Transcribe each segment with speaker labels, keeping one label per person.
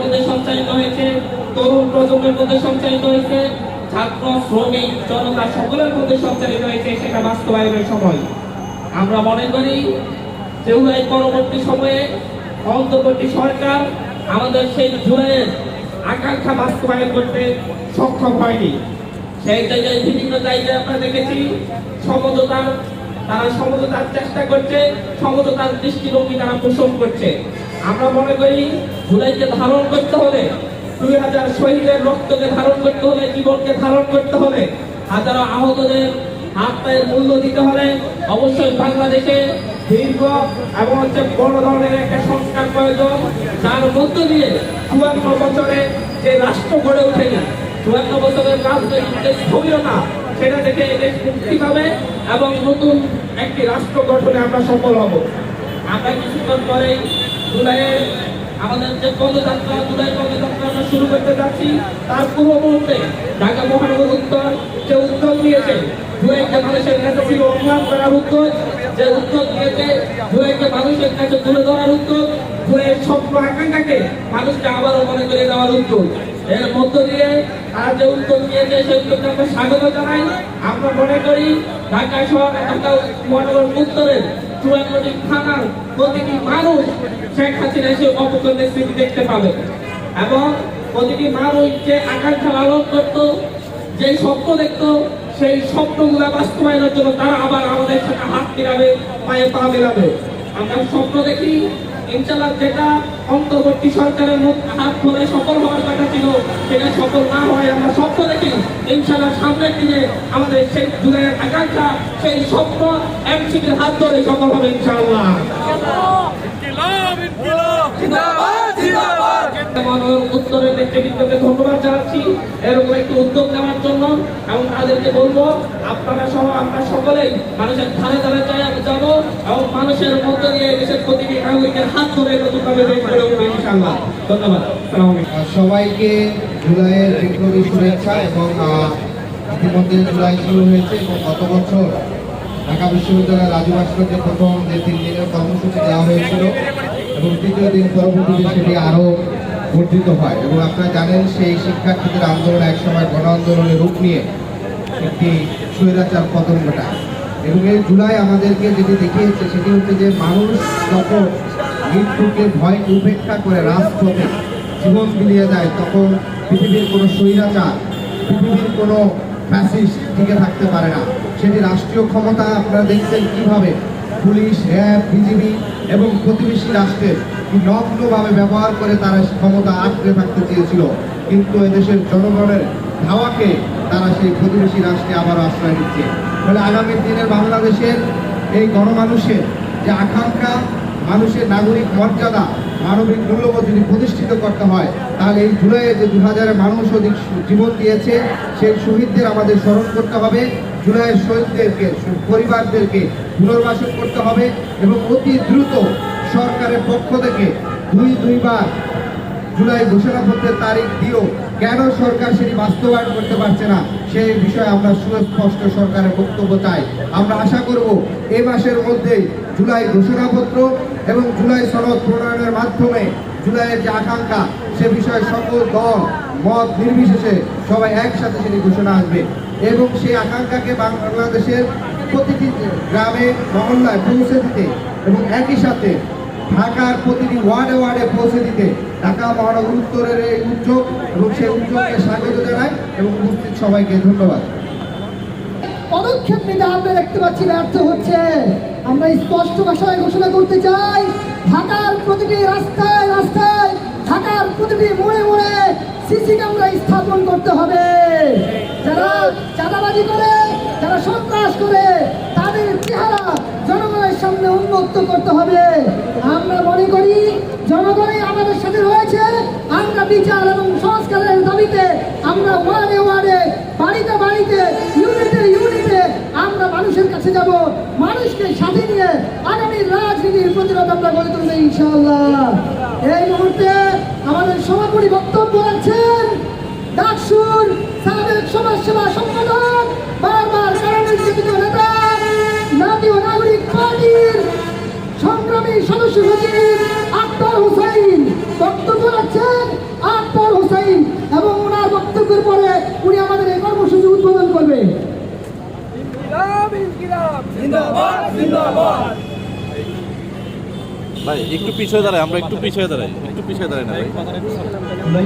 Speaker 1: মধ্যে সঞ্চালিত হয়েছে, তরুণ প্রজন্মের মধ্যে সঞ্চালিত হয়েছে, ছাত্র, শ্রমিক, জনতা সকলের মধ্যে সঞ্চালিত হয়েছে, সেটা বাস্তবায়নের সময়। আমরা মনে করি উভয় পরবর্তী সময়ে অন্তর্বর্তী সরকার আমাদের সেই জুলাইয়ের আকাঙ্ক্ষা বাস্তবায়ন করতে সক্ষম হয়নি। সেই জায়গায় বিভিন্ন জায়গায় আমরা দেখেছি সমঝোতার, তারা সমঝোতার চেষ্টা করছে, সমঝোতার দৃষ্টিভঙ্গি তারা পোষণ করছে। আমরা মনে করি জুলাইকে ধারণ করতে হলে দুই হাজার শহীদের রক্তকে ধারণ করতে হলে, জীবনকে ধারণ করতে হলে হাজারো আহতদের হাত পায়ের মূল্য দিতে হলে অবশ্যই বাংলাদেশে দীর্ঘ এবং হচ্ছে বড় ধরনের একটা সংস্কার প্রয়োজন। যার মধ্য দিয়ে চুয়ান্ন বছরে যে রাষ্ট্র গড়ে ওঠেনি, চুয়ান্ন বছরের রাজনৈতিক যে সেটা থেকে দেশ মুক্তি পাবে এবং নতুন একটি রাষ্ট্র গঠনে আমরা সফল হব। আমরা কিছুক্ষণ পরেই জুলাইয়ে আমাদের যে পদযাত্রা জুলাই পদযাত্রা আমরা শুরু করতে যাচ্ছি। তার পূর্ব মুহূর্তে ঢাকা মহানগর উত্তর যে উদ্যোগ নিয়েছে জুলাইকে মানুষের কাছে ছিল অভিমান করার উদ্যোগ যে উদ্যোগ নিয়েছে জুলাইকে মানুষের কাছে তুলে ধরার উদ্যোগ জুলাইয়ের স্বপ্ন আকাঙ্ক্ষাকে মানুষকে আবারও মনে করে দেওয়ার উদ্যোগ এর মধ্য দিয়ে তারা যে উদ্যোগ নিয়েছে সেই উদ্যোগকে আমরা স্বাগত জানাই। আমরা মনে করি, ঢাকা শহর ঢাকা মহানগর উত্তরের থানার প্রতিটি মানুষ শেখ হাসিনা সে অপকর্মের স্মৃতি দেখতে পাবে। এবং প্রতিটি মানুষ যে আকাঙ্ক্ষা লালন করত, যে স্বপ্ন দেখতো, সেই স্বপ্নগুলা বাস্তবায়নের জন্য তারা আবার আমাদের সাথে হাত মিলাবে, পায়ে পা মিলাবে। আমরা স্বপ্ন দেখি ইনশাল্লাহ যেটা অন্তর্বর্তী সরকারের মুখ হাত ধরে সফল হওয়ার কথা ছিল। সেটা সফল না হয় আমরা স্বপ্ন দেখি। ইনশাল্লাহ সামনের দিকে আমাদের সেই জুলাইয়ের আকাঙ্ক্ষা সেই স্বপ্ন এমসিপির হাত ধরে সফল হবে ইনশাল্লাহ উত্তরের নেতৃবৃন্দকে ধন্যবাদ জানাচ্ছি। এরকম একটি উদ্যোগ নেওয়ার জন্য এবং তাদেরকে বলব, আপনারা সহ আমরা সকলেই মানুষের ধারে ধারে যাব এবং মানুষের মধ্য দিয়ে দেশের নাগরিকের হাত ধরে নতুনভাবে বের করে উঠবে ইনশাল্লাহ ধন্যবাদ।
Speaker 2: সবাইকে জুলাইয়ের বিপ্লবী শুভেচ্ছা এবং ইতিমধ্যে জুলাই শুরু হয়েছে এবং গত বছর ঢাকা বিশ্ববিদ্যালয়ের রাজু ভাস্কর্যে প্রথম যে তিন দিনের কর্মসূচি দেওয়া হয়েছিল এবং তৃতীয় দিন পরবর্তীতে সেটি আরও বর্ধিত হয় এবং আপনারা জানেন সেই শিক্ষার্থীদের আন্দোলন একসময় গণ আন্দোলনের রূপ নিয়ে একটি স্বৈরাচার পতন ঘটায়। এবং এই জুলাই আমাদেরকে যেটি দেখিয়েছে সেটি হচ্ছে যে মানুষ যখন মৃত্যুকে ভয়কে উপেক্ষা করে রাজপথে জীবন বিলিয়ে দেয়, তখন পৃথিবীর কোনো স্বৈরাচার, পৃথিবীর কোনো ফ্যাসিস্ট টিকে থাকতে পারে না। সেটি রাষ্ট্রীয় ক্ষমতা, আপনারা দেখছেন কীভাবে পুলিশ, র্যাব, বিজিবি এবং প্রতিবেশী রাষ্ট্রের নগ্নভাবে ব্যবহার করে তারা ক্ষমতা আঁকড়ে থাকতে চেয়েছিল। কিন্তু এদেশের জনগণের ধাওয়াকে তারা সেই প্রতিবেশী রাষ্ট্রে আবার আশ্রয় দিচ্ছে ফলে আগামী দিনের বাংলাদেশের এই গণমানুষের যে আকাঙ্ক্ষা, মানুষের নাগরিক মর্যাদা মানবিক মূল্যবোধ যদি প্রতিষ্ঠিত করতে হয়, তাহলে এই জুলাইয়ে যে দু হাজারের মানুষ অধিক জীবন দিয়েছে, সেই শহীদদের আমাদের স্মরণ করতে হবে। জুলাইয়ের শহীদদেরকে পরিবারদেরকে পুনর্বাসন করতে হবে এবং অতি দ্রুত সরকারের পক্ষ থেকে দুই, দুইবার জুলাই ঘোষণাপত্রের তারিখ দিয়েও কেন সরকার সেটি বাস্তবায়ন করতে পারছে না? সেই বিষয়ে আমরা সুস্পষ্ট সরকারের বক্তব্য চাই। আমরা আশা করব এ মাসের মধ্যেই জুলাই ঘোষণাপত্র এবং জুলাই সনদ প্রণয়নের মাধ্যমে জুলাইয়ের যে আকাঙ্ক্ষা, সে বিষয়ে সকল দল, মত নির্বিশেষে সবাই একসাথে সেটি ঘোষণা আসবে। এবং সেই আকাঙ্ক্ষাকে বাংলাদেশের প্রতিটি গ্রামে, মহল্লায় পৌঁছে দিতে এবং একই সাথে ঢাকার প্রতিটি ওয়ার্ডে ওয়ার্ডে পৌঁছে দিতে ঢাকা মহানগর উত্তরের এই উদ্যোগ এবং সেই উদ্যোগকে স্বাগত জানাই এবং উপস্থিত সবাইকে ধন্যবাদ।
Speaker 3: পদক্ষেপ নিতে আমরা দেখতে পাচ্ছি ব্যর্থ হচ্ছে। আমরা স্পষ্ট ভাষায় ঘোষণা করতে চাই, ঢাকার প্রতিটি রাস্তায় রাস্তায়, ঢাকার প্রতিটি মোড়ে মোড়ে সিসি ক্যামেরা স্থাপন করতে হবে। যারা চাঁদাবাজি করে, যারা সন্ত্রাস করে, তাদের চেহারা সামনে উন্মুক্ত করতে হবে। আমরা মনে করি, জনগণই আমাদের সাথে রয়েছে। আমরা বিচার এবং সংস্কারের দাবিতে, আমরা ওয়ার্ডে ওয়ার্ডে, বাড়িতে বাড়িতে ইউনিটে ইউনিটে আমরা মানুষের কাছে যাব। মানুষকে সাথে নিয়ে আগামী রাজনীতির প্রতিরোধ আমরা গড়ে তুলবো ইনশাআল্লাহ। এই মুহূর্তে আমাদের সভাপতি বক্তব্য রাখছেন ডাকসুর সাবেক সমাজসেবা সংগঠন বারবার কারণ বক্তব্য রাখছেন আক্তার হোসাইন এবং ওনার বক্তব্যের পরে উনি আমাদের এই কর্মসূচি উদ্বোধন করবে।
Speaker 4: ভাই একটু পিছিয়ে দাঁড়াই আমরা একটু পিছিয়ে দাঁড়াই একটু পিছিয়ে দাঁড়াই না ভাই।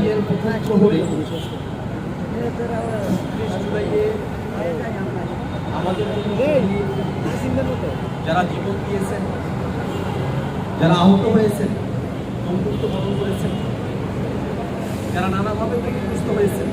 Speaker 5: যারা জীবন দিয়েছেন যারা আহত হয়েছেন সংযুক্ত বরণ করেছেন যারা নানাভাবে ক্ষতিগ্রস্ত হয়েছেন।